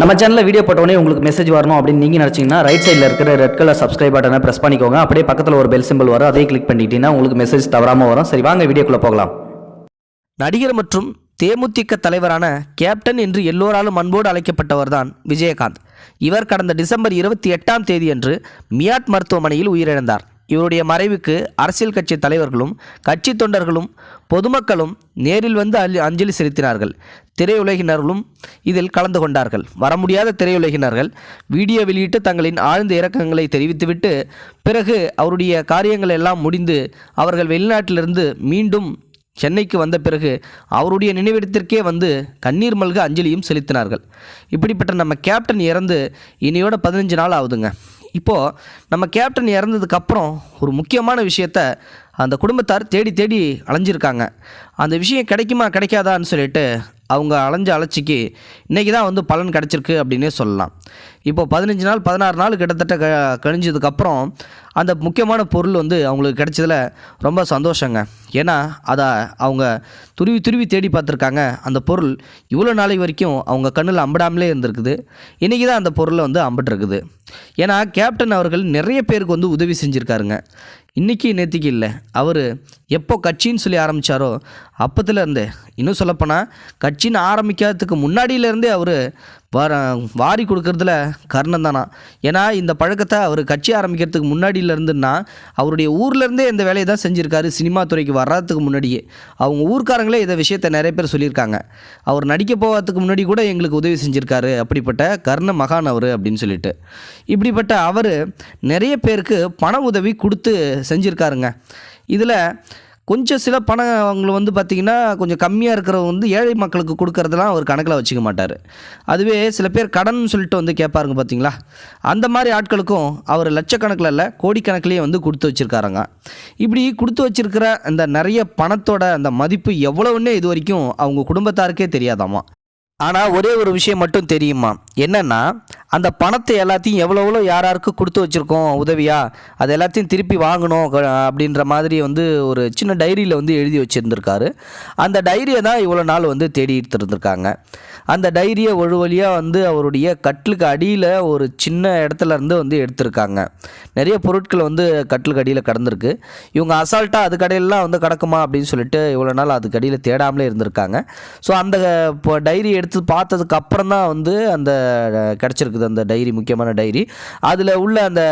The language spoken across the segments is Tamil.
நம்ம சேனலில் வீடியோ போட்டோடனே உங்களுக்கு மெசேஜ் வரணும் அப்படின்னு நீங்கள் நினச்சிங்கன்னா ரைட் சைடில் இருக்கிற ரெட் கலர் சப்ஸ்கிரைப் பட்டனை ப்ரெஸ் பண்ணிக்கோங்க. அப்படியே பக்கத்தில் ஒரு பெல் சிம்பிள் வரும். அதே கிளிக் பண்ணிட்டீங்கன்னா உங்களுக்கு மெசேஜ் தவறாமல் வரும். சரி வாங்க வீடியோக்குள்ளே போகலாம். நடிகர் மற்றும் தேமுதிக தலைவரான கேப்டன் என்று எல்லோராலும் அன்போடு அழைக்கப்பட்டவர்தான் விஜயகாந்த். இவர் கடந்த டிசம்பர் இருபத்தி எட்டாம் தேதியன்று மியாட் மருத்துவமனையில் உயிரிழந்தார். இவருடைய மறைவுக்கு அரசியல் கட்சி தலைவர்களும் கட்சி தொண்டர்களும் பொதுமக்களும் நேரில் வந்து அஞ்சலி செலுத்தினார்கள். திரையுலகினர்களும் இதில் கலந்து கொண்டார்கள். வர முடியாத திரையுலகினர்கள் வீடியோ வெளியிட்டு தங்களின் ஆழ்ந்த இரக்கங்களை தெரிவித்துவிட்டு பிறகு அவருடைய காரியங்கள் எல்லாம் முடிந்து அவர்கள் வெளிநாட்டிலிருந்து மீண்டும் சென்னைக்கு வந்த பிறகு அவருடைய நினைவிடத்திற்கே வந்து கண்ணீர் மல்க அஞ்சலியும் செலுத்தினார்கள். இப்படிப்பட்ட நம்ம கேப்டன் இறந்து இனியோட பதினஞ்சு நாள் ஆகுதுங்க. இப்போது நம்ம கேப்டன் இறந்ததுக்கப்புறம் ஒரு முக்கியமான விஷயத்த அந்த குடும்பத்தார் தேடி தேடி அலைஞ்சிருக்காங்க. அந்த விஷயம் கிடைக்குமா கிடைக்காதான்னு சொல்லிட்டு அவங்க அலைஞ்ச அலைச்சிக்கு இன்றைக்கி தான் வந்து பலன் கிடச்சிருக்கு அப்படின்னே சொல்லலாம். இப்போ பதினஞ்சு நாள் பதினாறு நாள் கிட்டத்தட்ட க கழிஞ்சதுக்கப்புறம் அந்த முக்கியமான பொருள் வந்து அவங்களுக்கு கிடைச்சதில் ரொம்ப சந்தோஷங்க. ஏன்னா அதை அவங்க துருவி துருவி தேடி பார்த்துருக்காங்க. அந்த பொருள் இவ்வளோ நாளை வரைக்கும் அவங்க கண்ணில் அம்பிடாமலே இருந்திருக்குது. இன்றைக்கி தான் அந்த பொருளை வந்து அம்பிட்டுருக்குது. ஏன்னா கேப்டன் அவர்கள் நிறைய பேருக்கு வந்து உதவி செஞ்சுருக்காருங்க. இன்றைக்கி நேற்றுக்கு இல்லை. அவர் எப்போ கட்சின்னு சொல்லி ஆரம்பித்தாரோ அப்பத்துலேருந்தே இன்னும் சொல்லப்போனால் கட்சின்னு ஆரம்பிக்கிறதுக்கு முன்னாடியிலேருந்தே அவர் வர வாரி கொடுக்கறதுல கர்ணன் தானா? ஏன்னா இந்த பழக்கத்தை அவர் கட்சி ஆரம்பிக்கிறதுக்கு முன்னாடியிலருந்துன்னா அவருடைய ஊர்லேருந்தே இந்த வேலையை தான் செஞ்சுருக்காரு சினிமா துறைக்கு வர்றதுக்கு முன்னாடியே. அவங்க ஊர்க்காரங்களே இதை விஷயத்தை நிறைய பேர் சொல்லியிருக்காங்க. அவர் நடிக்க போகிறதுக்கு முன்னாடி கூட எங்களுக்கு உதவி செஞ்சுருக்காரு. அப்படிப்பட்ட கர்ண மகான் அவர் அப்படின்னு சொல்லிட்டு. இப்படிப்பட்ட அவர் நிறைய பேருக்கு பண உதவி கொடுத்து செஞ்சுருக்காருங்க. இதில் கொஞ்சம் சில பணம் அவங்க வந்து பார்த்திங்கன்னா கொஞ்சம் கம்மியாக இருக்கிறவங்க வந்து ஏழை மக்களுக்கு கொடுக்கறதெல்லாம் அவர் கணக்கில் வச்சுக்க மாட்டார். அதுவே சில பேர் கடன் சொல்லிட்டு வந்து கேட்பாருங்க பார்த்தீங்களா? அந்த மாதிரி ஆட்களுக்கும் அவர் லட்சக்கணக்கில் இல்லை கோடிக்கணக்கிலேயே வந்து கொடுத்து வச்சுருக்காருங்க. இப்படி கொடுத்து வச்சுருக்கிற அந்த நிறைய பணத்தோட அந்த மதிப்பு எவ்வளவுன்னே இது வரைக்கும் அவங்க குடும்பத்தாருக்கே தெரியாதாமா? ஆனால் ஒரே ஒரு விஷயம் மட்டும் தெரியுமா? என்னென்னா அந்த பணத்தை எல்லாத்தையும் எவ்வளோ எவ்வளோ யார் யாருக்கு கொடுத்து வச்சுருக்கோம் உதவியாக அது எல்லாத்தையும் திருப்பி வாங்கணும் அப்படின்ற மாதிரி வந்து ஒரு சின்ன டைரியில் வந்து எழுதி வச்சுருந்துருக்காரு. அந்த டைரியை தான் இவ்வளோ நாள் வந்து தேடிட்டு இருந்திருக்காங்க அந்த டைரியை ஒரு வழியாக வந்து அவருடைய கட்டிலுக்கு அடியில் ஒரு சின்ன இடத்துல இருந்து வந்து எடுத்திருக்காங்க. நிறைய பொருட்கள் வந்து கட்டிலுக்கு அடியில் கடந்திருக்கு. இவங்க அசால்ட்டாக அது கடையிலலாம் வந்து கிடக்குமா அப்படின்னு சொல்லிட்டு இவ்வளோ நாள் அதுக்கு அடியில் தேடாமலே இருந்திருக்காங்க. ஸோ அந்த இப்போ டைரி எடுத்து பார்த்ததுக்கு அப்புறம் தான் வந்து அந்த கிடச்சிருக்குது. கிடச்சிருக்குது அந்த டைரி முக்கியமான டைரி. அதில் உள்ள அந்த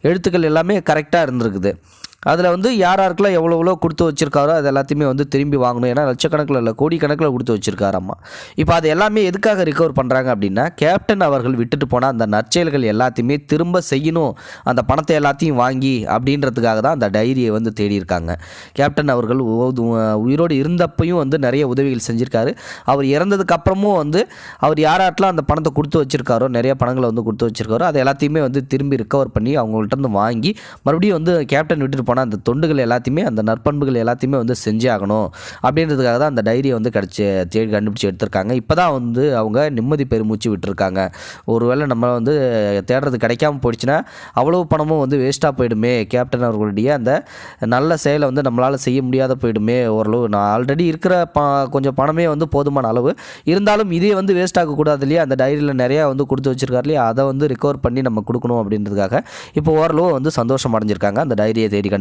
எழுத்துக்கள் எல்லாமே கரெக்டாக இருந்திருக்குது. அதில் வந்து யார் யாருக்கெல்லாம் எவ்வளோ எவ்வளோ கொடுத்து வச்சுருக்காரோ அது எல்லாத்தையுமே வந்து திரும்பி வாங்கணும். ஏன்னா லட்சக்கணக்கில் இல்லை கோடிக்கணக்கில் கொடுத்து வச்சிருக்காராம்மா இப்போ அது எல்லாமே எதுக்காக ரிகவர் பண்ணுறாங்க அப்படின்னா கேப்டன் அவர்கள் விட்டுட்டு போனால் அந்த நற்செயல்கள் எல்லாத்தையுமே திரும்ப செய்யணும். அந்த பணத்தை எல்லாத்தையும் வாங்கி அப்படின்றதுக்காக தான் அந்த டைரியை வந்து தேடியிருக்காங்க. கேப்டன் அவர்கள் உ- உயிரோடு இருந்தப்பையும் வந்து நிறைய உதவிகள் செஞ்சுருக்காரு. அவர் இறந்ததுக்கப்புறமும் வந்து அவர் யார் அந்த பணத்தை கொடுத்து வச்சிருக்காரோ நிறைய பணங்களை வந்து கொடுத்து வச்சுருக்காரோ அது எல்லாத்தையுமே வந்து திரும்பி ரிகவர் பண்ணி அவங்கள்ட்ட இருந்து வாங்கி மறுபடியும் வந்து கேப்டன் விட்டுட்டு போனால் அந்த தொண்டுகள் எல்லாத்தையுமே அந்த நற்பண்புகள் எல்லாத்தையுமே வந்து செஞ்சே ஆகணும். அப்படின்றதுக்காக தான் அந்த டைரியை வந்து கிடச்சி தேடி கண்டுபிடிச்சி எடுத்திருக்காங்க. இப்போ தான் வந்து அவங்க நிம்மதி பெருமூச்சு விட்டுருக்காங்க. ஒருவேளை நம்ம வந்து தேடுறது கிடைக்காம போயிடுச்சுன்னா அவ்வளோ பணமும் வந்து வேஸ்ட்டாக போயிடுமே. கேப்டன் அவர்களுடைய அந்த நல்ல செயலை வந்து நம்மளால் செய்ய முடியாத போயிடுமே. ஓரளவு நான் ஆல்ரெடி இருக்கிற ப கொஞ்சம் பணமே வந்து போதுமான அளவு. இருந்தாலும் இதே வந்து வேஸ்ட் ஆகக்கூடாது இல்லையா? அந்த டைரியில் நிறையா வந்து கொடுத்து வச்சிருக்காரு இல்லையா? அதை வந்து ரிகவர் பண்ணி நம்ம கொடுக்கணும் அப்படின்றதுக்காக இப்போ ஓரளவு வந்து சந்தோஷம் அடைஞ்சிருக்காங்க. அந்த டைரியை தேடி